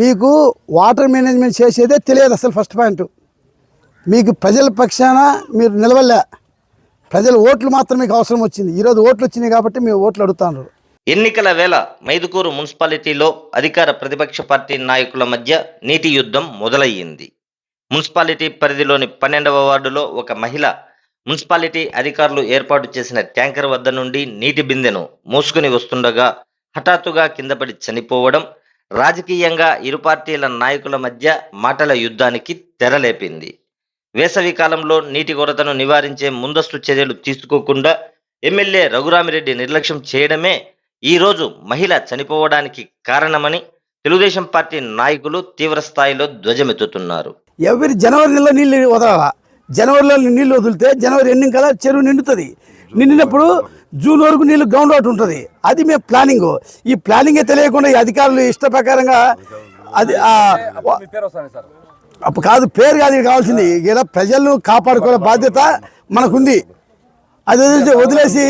మీకు water management చేసేదే తెలియదు అసలు ఫస్ట్ పాయింట్. మీకు ప్రజల పక్షాన మీరు నిలవలే. ప్రజల ఓట్లు మాత్రం మీకు అవసరం వచ్చింది. ఈరోజు ఓట్లు వచ్చినాయి కాబట్టి మేము ఓట్లు అడుగుతాను ఎన్నికల వేళ మైదుకూరు మున్సిపాలిటీలో అధికార ప్రతిపక్ష పార్టీ నాయకుల మధ్య నీటి యుద్ధం మొదలయ్యింది. మున్సిపాలిటీ పరిధిలోని పన్నెండవ వార్డులో ఒక మహిళ మున్సిపాలిటీ అధికారులు ఏర్పాటు చేసిన ట్యాంకర్ వద్ద నుండి నీటి బిందెను మోసుకుని వస్తుండగా హఠాత్తుగా కిందపడి చనిపోవడం రాజకీయంగా ఇరు పార్టీల నాయకుల మధ్య మాటల యుద్ధానికి తెరలేపింది. వేసవి కాలంలో నీటి కొరతను నివారించే ముందస్తు చర్యలు తీసుకోకుండా ఎమ్మెల్యే రఘురామిరెడ్డి నిర్లక్ష్యం చేయడమే ఈరోజు మహిళ చనిపోవడానికి కారణమని తెలుగుదేశం పార్టీ నాయకులు తీవ్ర స్థాయిలో ధ్వజమెత్తుతున్నారు. ఎవరి జనవరి నెలలో నీళ్ళు వదలాలా జనవరిలో నీళ్ళు వదిలితే జనవరి ఎన్నికల చెరువు నిండుతుంది. నిండినప్పుడు జూన్ వరకు నీళ్ళు గ్రౌండ్ అవుట్ ఉంటుంది. అది మేము ప్లానింగ్. ఈ ప్లానింగే తెలియకుండా ఈ అధికారులు ఇష్ట ప్రకారంగా అది ఆ, మీ పేరు వస్తాను సార్. అప్పుడు కాదు పేరు కాదు ఇది కావాల్సింది. ఇలా ప్రజలను కాపాడుకోవాల బాధ్యత మనకుంది. అది వదిలేసి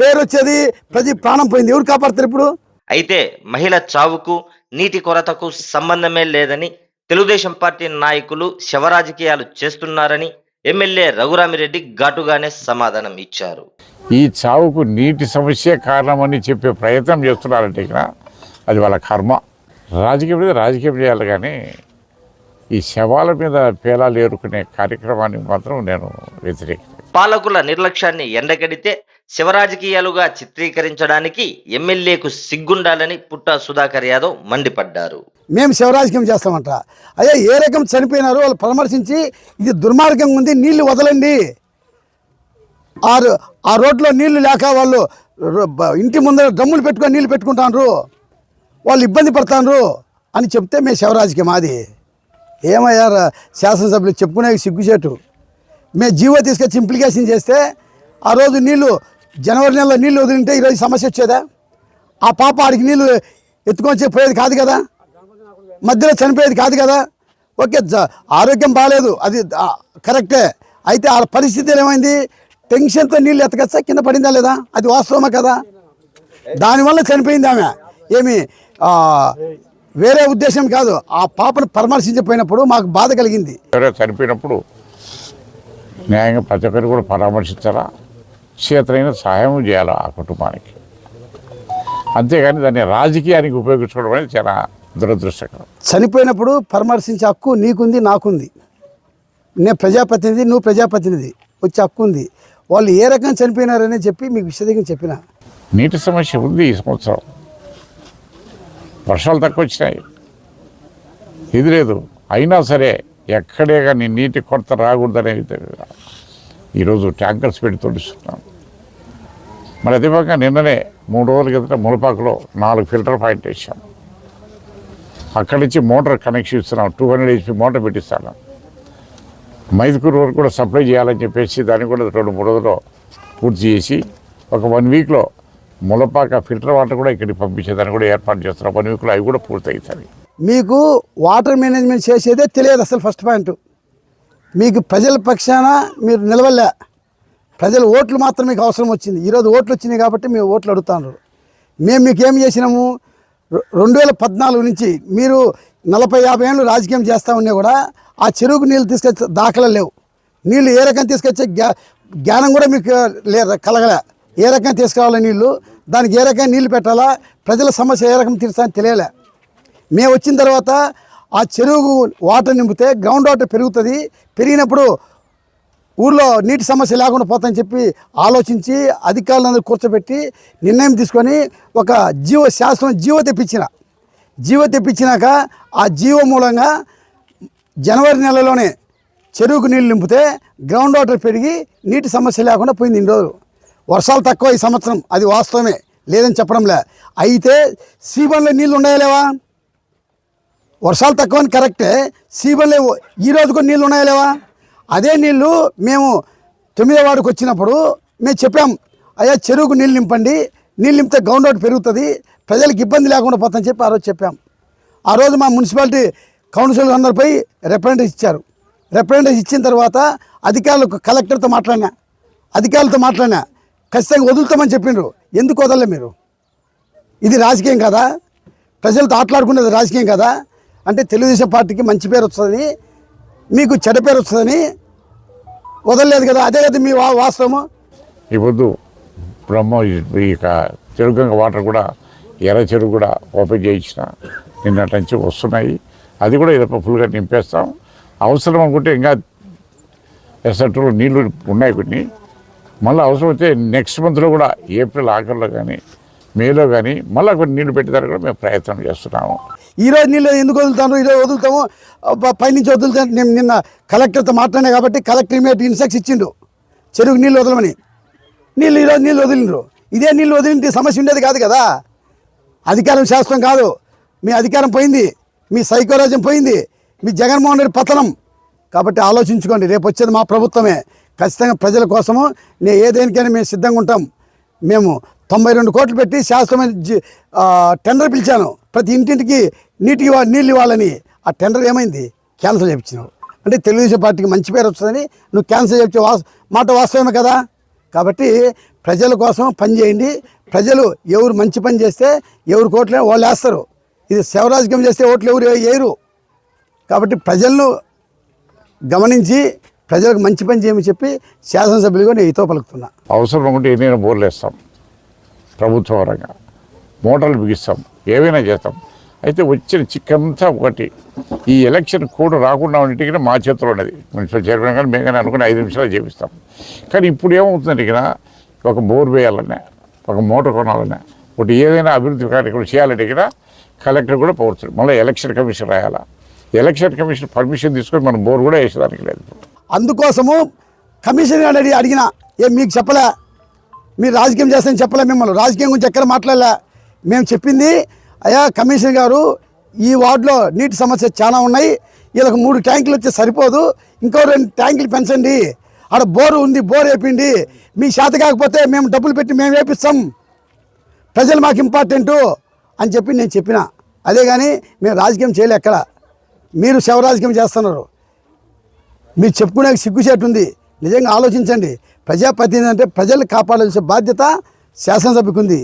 పేరు వచ్చేది ప్రతి ప్రాణం పోయింది. ఎవరు కాపాడతారు ఇప్పుడు? అయితే మహిళ చావుకు నీటి కొరతకు సంబంధమే లేదని తెలుగుదేశం పార్టీ నాయకులు శవరాజకీయాలు చేస్తున్నారని ఎమ్మెల్యే రఘురామిరెడ్డి ఘాటుగానే సమాధానం ఇచ్చారు. ఈ చావుకు నీటి సమస్య కారణమని చెప్పే ప్రయత్నం చేస్తున్నారంటే ఇక్కడ అది వాళ్ళ కర్మ. రాజకీయం మీద రాజకీయం చేయాలి కానీ ఈ శవాల మీద పేలాలు ఏరుకునే కార్యక్రమాన్ని మాత్రం నేను వ్యతిరేక పాలకుల నిర్లక్ష్యాన్ని ఎండగడితే శివరాజకీయాలుగా చిత్రీకరించడానికి ఎమ్మెల్యేకు సిగ్గుండాలని పుట్టా సుధాకర్ యాదవ్ మండిపడ్డారు. మేము శివరాజకీయం చేస్తామంట. అయ్యా ఏ రకం చనిపోయినారు వాళ్ళు పరామర్శించి ఇది దుర్మార్గంగా ఉంది నీళ్ళు వదలండి. ఆ ఆ రోడ్లో నీళ్ళు లేక వాళ్ళు ఇంటి ముందర డమ్ములు పెట్టుకొని నీళ్ళు పెట్టుకుంటాను వాళ్ళు ఇబ్బంది పడతాను అని చెప్తే మేము శివరాజకీయం అది ఏమయ్యారా శాసనసభ్యులు చెప్పుకునే సిగ్గుచేటు. మేము జీవో తీసుకొచ్చి ఇంప్లికేషన్ చేస్తే ఆ రోజు నీళ్ళు జనవరి నెలలో నీళ్ళు వదిలింటే ఈరోజు సమస్య వచ్చేదా? ఆ పాప ఆడికి నీళ్ళు ఎత్తుకొని పోయేది కాదు కదా? మధ్యలో చనిపోయేది కాదు కదా? ఓకే జ- ఆరోగ్యం బాగాలేదు అది కరెక్టే అయితే ఆ పరిస్థితి ఏమైంది? టెన్షన్తో నీళ్ళు ఎత్తకొచ్చా కింద పడిందా లేదా? అది వాస్తవమా కదా? దానివల్ల చనిపోయింది ఆమె. ఏమి వేరే ఉద్దేశం కాదు. ఆ పాపను పరామర్శించపోయినప్పుడు మాకు బాధ కలిగింది. చనిపోయినప్పుడు న్యాయంగా ప్రతి ఒక్కరు కూడా పరామర్శించాలా? చేతనైన సహాయం చేయాలి ఆ కుటుంబానికి? అంతేగాని దాన్ని రాజకీయానికి ఉపయోగించుకోవడం అనేది చాలా దురదృష్టకరం. చనిపోయినప్పుడు పరామర్శించే హక్కు నీకుంది నాకుంది. నేను ప్రజాప్రతినిధి నువ్వు ప్రజాప్రతినిధి వచ్చే హక్కు ఉంది. వాళ్ళు ఏ రకంగా చనిపోయినారని చెప్పి మీకు విశదీకరణ చెప్పిన? నీటి సమస్య ఉంది ఈ సంవత్సరం. వర్షాలు తక్కువ వచ్చినాయి. ఇది లేదు. అయినా సరే ఎక్కడే కానీ నీటి కొరత రాకూడదనే విధంగా. ఈరోజు ట్యాంకర్స్ పెట్టి తోడిస్తున్నాం. మరి అదే విధంగా నిన్ననే మూడు రోజుల కిందట ములపాకులో నాలుగు ఫిల్టర్ పాయింట్ వేసాం అక్కడి నుంచి మోటార్ కనెక్షన్ ఇస్తున్నాం. టూ హండ్రెడ్ హెచ్పి మోటార్ పెట్టిస్తాను. మైదుకూరు వరకు కూడా సప్లై చేయాలని చెప్పేసి దాన్ని కూడా రెండు మూడు రోజుల్లో పూర్తి చేసి ఒక వన్ వీక్లో ములపాక ఫిల్టర్ వాటర్ కూడా ఇక్కడికి పంపించేదాన్ని కూడా ఏర్పాటు చేస్తున్నాం. వన్ వీక్లో అవి కూడా పూర్తి అవుతాయి మీకు వాటర్ మేనేజ్మెంట్ చేసేదే తెలియదు అసలు ఫస్ట్ పాయింట్. మీకు ప్రజల పక్షాన మీరు నిలవలే. ప్రజల ఓట్లు మాత్రం మీకు అవసరం వచ్చింది. ఈరోజు ఓట్లు వచ్చినాయి కాబట్టి మేము ఓట్లు అడుగుతాను మేము మీకు ఏం చేసినాము? రెండు వేల పద్నాలుగు నుంచి మీరు నలభై యాభై ఏళ్ళు రాజకీయం చేస్తూ ఉన్నా కూడా ఆ చెరువుకు నీళ్ళు తీసుకొచ్చే దాఖలా లేవు. నీళ్ళు ఏ రకం తీసుకొచ్చే జ్ఞానం కూడా మీకు లేదు కలగలే. ఏ రకంగా తీసుకురావాలా నీళ్ళు? దానికి ఏ రకంగా నీళ్ళు పెట్టాలా? ప్రజల సమస్య ఏ రకం తీర్చాలని తెలియలే. మేము వచ్చిన తర్వాత ఆ చెరువుకు వాటర్ నింపితే గ్రౌండ్ వాటర్ పెరుగుతుంది. పెరిగినప్పుడు ఊర్లో నీటి సమస్య లేకుండా పోతాయని చెప్పి ఆలోచించి అధికారులందరూ కూర్చోబెట్టి నిర్ణయం తీసుకొని ఒక జీవ శాస్త్రం జీవ తెప్పించిన. జీవ తెప్పించినాక ఆ జీవ మూలంగా జనవరి నెలలోనే చెరువుకు నీళ్ళు నింపితే గ్రౌండ్ వాటర్ పెరిగి నీటి సమస్య లేకుండా పోయింది ఇన్ని రోజులు. వర్షాలు తక్కువ ఈ సంవత్సరం అది వాస్తవమే. లేదని చెప్పడంలే. అయితే సీబన్లో నీళ్ళు ఉన్నాయా లేవా? వర్షాలు తక్కువ అని కరెక్టే సీబన్లో ఈ రోజు కూడా నీళ్ళు ఉన్నాయా లేవా? అదే నీళ్ళు మేము తొమ్మిదో వాడికి వచ్చినప్పుడు మేము చెప్పాం అయ్యా చెరువుకు నీళ్ళు నింపండి. నీళ్ళు నింపితే గ్రౌండ్ పెరుగుతుంది. ప్రజలకు ఇబ్బంది లేకుండా పోతుందని చెప్పి ఆ రోజు చెప్పాం. ఆ రోజు మా మున్సిపాలిటీ కౌన్సిల్ అందరిపై రిప్రజెంటేషన్ ఇచ్చారు. రిప్రజెంటేషన్ ఇచ్చిన తర్వాత అధికారులకు కలెక్టర్తో మాట్లాడినా. అధికారులతో మాట్లాడినా. ఖచ్చితంగా వదులుతామని చెప్పిండ్రు ఎందుకు వదలలే మీరు? ఇది రాజకీయం కదా. ప్రజలతో ఆటలాడుకునేది రాజకీయం కదా. అంటే తెలుగుదేశం పార్టీకి మంచి పేరు వస్తుందని మీకు చెడ్డ పేరు వస్తుందని వదలలేదు కదా? అదే కదా మీ వా- వాస్తవము? ఈ బ్రహ్మ ఈ యొక్క చెరుగంగ వాటర్ కూడా ఎర్ర చెరువు కూడా ఓపెన్ చేయించిన నిన్నటి నుంచి వస్తున్నాయి. అది కూడా ఇదొక ఫుల్గా నింపేస్తాం. అవసరం అనుకుంటే ఇంకా ఎసట్లో నీళ్ళు ఉన్నాయి కొన్ని. మళ్ళీ అవసరం అయితే నెక్స్ట్ మంత్లో కూడా ఏప్రిల్ ఆఖరిలో కానీ మేలో కానీ మళ్ళీ కొన్ని నీళ్ళు పెట్టేదానికి కూడా మేము ప్రయత్నం చేస్తున్నాము. ఈరోజు నీళ్ళు ఎందుకు వదులుతాను ఈరోజు వదులుతాము. పైనుంచి వదులుతాను నేను నిన్న కలెక్టర్తో మాట్లాడినా కాబట్టి కలెక్టర్ ఇమీడియట్ ఇన్స్ట్రక్స్ ఇచ్చిండు. చెరువు నీళ్ళు వదలమని. నీళ్ళు ఈరోజు నీళ్ళు వదిలిండ్రు. ఇదే నీళ్ళు వదిలింటే సమస్య ఉండేది కాదు కదా. అధికారం శాస్త్రం కాదు. మీ అధికారం పోయింది. మీ సైకోరాజ్యం పోయింది. మీ జగన్మోహన్ రెడ్డి పతనం. కాబట్టి ఆలోచించుకోండి. రేపు వచ్చేది మా ప్రభుత్వమే. ఖచ్చితంగా ప్రజల కోసము నేను ఏదేనికైనా మేము సిద్ధంగా ఉంటాం. మేము తొంభై రెండు కోట్లు పెట్టి శాస్త్రమైన టెండర్ పిలిచాను. ప్రతి ఇంటింటికి నీటికి నీళ్ళు ఇవ్వాలని ఆ టెండర్ ఏమైంది? క్యాన్సిల్ చేయించినావు. అంటే తెలుగుదేశం పార్టీకి మంచి పేరు వస్తుందని నువ్వు క్యాన్సిల్ చేయించే మాట వాస్తవమే కదా? కాబట్టి ప్రజల కోసం పని చేయండి. ప్రజలు ఎవరు మంచి పని చేస్తే ఎవరు కోట్లే వాళ్ళు వేస్తారు. ఇది శివరాజకీయం చేస్తే ఓట్లు ఎవరు వేయరు. కాబట్టి ప్రజలను గమనించి ప్రజలకు మంచి పని చేయమని చెప్పి శాసనసభ్యులుగా నేను ఇతో పలుకుతున్నా. అవసరం ఉంటే ఏదైనా బోర్లు వేస్తాం ప్రభుత్వ పరంగా మోటార్లు బిగిస్తాం. ఏవైనా చేస్తాం. అయితే వచ్చిన చిక్కంతా ఒకటి. ఈ ఎలక్షన్ కోడ్ రాకుండా ఉన్నట్టుగా మా చేతిలో ఉన్నది. మున్సిపల్ చైర్మన్ కానీ మేము కానీ అనుకుని ఐదు నిమిషాలు చేపిస్తాం. కానీ ఇప్పుడు ఏమవుతుందంటే ఇక్కడ ఒక బోర్ వేయాలన్నా ఒక మోటార్ కొనాలన్నా ఒకటి ఏదైనా అభివృద్ధి కార్యక్రమం చేయాలంటే ఇక్కడ కలెక్టర్ కూడా పోవచ్చు మళ్ళీ ఎలక్షన్ కమిషన్ రాయాలా? ఎలక్షన్ కమిషన్ పర్మిషన్ తీసుకొని మనం బోర్ కూడా వేసేదానికి లేదు. అందుకోసము కమిషన్ గారు అడిగి అడిగిన ఏం మీకు చెప్పలే? మీరు రాజకీయం చేస్తానని చెప్పలే మిమ్మల్ని. రాజకీయం గురించి ఎక్కడ మాట్లాడలే? మేము చెప్పింది అయ్యా కమిషనర్ గారు ఈ వార్డులో నీటి సమస్య చాలా ఉన్నాయి. వీళ్ళకి మూడు ట్యాంకులు వచ్చి సరిపోదు. ఇంకో రెండు ట్యాంకులు పెంచండి. ఆడ బోరు ఉంది బోర్ వేపిండి. మీ శాత కాకపోతే మేము డబ్బులు పెట్టి మేము వేపిస్తాం. ప్రజలు మాకు ఇంపార్టెంటు అని చెప్పి నేను చెప్పిన. అదే కానీ మేము రాజకీయం చేయలే ఎక్కడ. మీరు శవరాజకీయం చేస్తున్నారు. మీరు చెప్పుకునే సిగ్గుచేటు ఉంది. నిజంగా ఆలోచించండి. ప్రజాప్రతినిధి అంటే ప్రజల్ని కాపాడాల్సిన బాధ్యత శాసనసభకు ఉంది.